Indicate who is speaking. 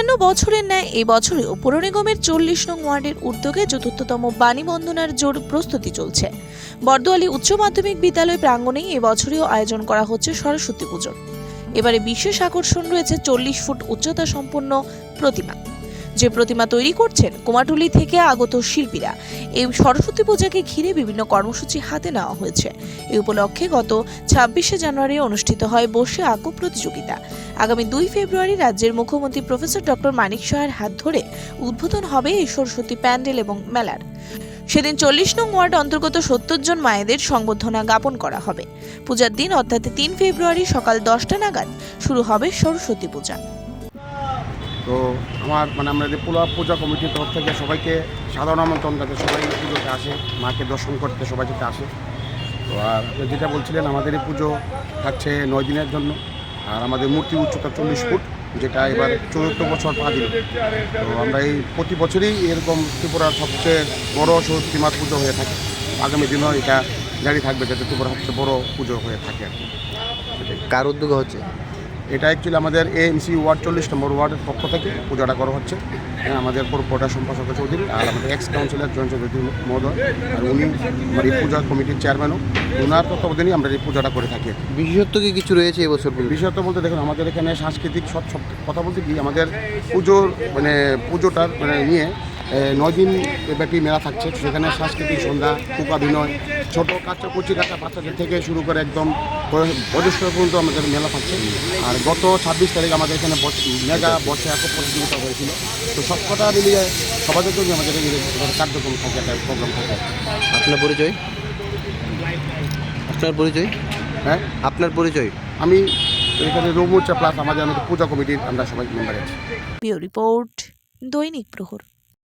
Speaker 1: অন্যান্য বছরের ন্যায় এই বছরেও পৌর নিগমের চল্লিশ নং ওয়ার্ডের উদ্যোগে চতুর্থতম বন্দনার জোর প্রস্তুতি চলছে। বর্দোয়ালি উচ্চ মাধ্যমিক বিদ্যালয় প্রাঙ্গণেই এবছরেও আয়োজন করা হচ্ছে সরস্বতী পুজোর এবারে বিশেষ আকর্ষণ রয়েছে চল্লিশ ফুট উচ্চতা সম্পন্ন প্রতিমা। যে প্রতিমা তৈরি করছেন কুমাটুলি থেকে আগত শিল্পীরা। এই সরস্বতী পূজাকে ঘিরে বিভিন্ন কর্মসূচি হাতে নেওয়া হয়েছে। এই উপলক্ষে গত ছাব্বিশে জানুয়ারি অনুষ্ঠিত হয় বসে আঁকো প্রতিযোগিতা। আগামী দুই ফেব্রুয়ারি রাজ্যের মুখ্যমন্ত্রী প্রফেসর ডক্টর মানিক সাহার হাত ধরে উদ্বোধন হবে এই সরস্বতী প্যান্ডেল এবং মেলার। সেদিন চল্লিশ নং ওয়ার্ড অন্তর্গত সত্তর জন মায়েদের সংবর্ধনা জ্ঞাপন করা হবে। পূজার দিন অর্থাৎ তিন ফেব্রুয়ারি সকাল দশটা নাগাদ শুরু হবে সরস্বতী পূজা।
Speaker 2: তো আমার মানে আমাদের পুরা পূজা কমিটির তরফ থেকে সবাইকে সাধারণ আমন্ত্রণ যাতে সবাই পুজোতে আসে, মাকে দর্শন করতে সবাই যাতে আসে। তো আর যেটা বলছিলেন, আমাদের এই পুজো থাকছে নয় দিনের জন্য, আর আমাদের মূর্তি উচ্চতা চল্লিশ ফুট, যেটা এবার চতুর্থ বছর পা দিল তো আমরা এই প্রতি বছরই এরকম ত্রিপুরার সবচেয়ে বড় সরস্বতী মার পুজো হয়ে থাকে। আগামী দিনেও এটা জারি থাকবে, যাতে ত্রিপুরা সবচেয়ে বড় পুজো হয়ে থাকে আর কি।
Speaker 3: কার উদ্যোগে হচ্ছে?
Speaker 2: এটা অ্যাকচুয়ালি আমাদের এএমসি ওয়ার্ড চল্লিশ নম্বর ওয়ার্ডের পক্ষ থেকে পূজাটা করা হচ্ছে। হ্যাঁ, আমাদের পুরোটা সম্পাদক চৌধুরী আর আমাদের এক্স কাউন্সিলর জয়ন্ত চৌধুরী মহোদয়। আর উনি আমার এই পূজা কমিটির চেয়ারম্যানও ওনার তত্ত্বাবধানেই আমরা এই পূজাটা করে থাকি।
Speaker 3: বিশেষত্ব কি কিছু রয়েছে এবছর পুজো
Speaker 2: বিশেষত বলতে দেখুন আমাদের এখানে সাংস্কৃতিক সব সব কথা বলতে কি আমাদের পুজোর মানে পুজোটার মানে নয় দিন ব্যাপী মেলা থাকছে। সেখানে সাংস্কৃতিক সন্ধ্যা কুকাভিনয় ছোটো কাচ্চা কুচি কাচ্চা বাচ্চাদের থেকে শুরু করে একদম বয়- বয়োজ্যেষ্ঠ পর্যন্ত আমাদের মেলা থাকছে। আর গত ছাব্বিশ তারিখ আমাদের এখানে মেগা বর্ষে একক প্রতিযোগিতা হয়েছিল। তো সব কটা মিলিয়ে সবাইকে জন্য আমাদের কার্যক্রম থাকে একটা প্রোগ্রাম থাকে।
Speaker 3: আপনার পরিচয়? আপনার পরিচয়?
Speaker 2: হ্যাঁ?
Speaker 3: আপনার পরিচয়?
Speaker 2: আমি এখানে রৌমুচা প্লাস আমাদের আমাদের পূজা কমিটির আমরা সবাই মেম্বার আছি।
Speaker 1: রিপোর্ট দৈনিক প্রহর।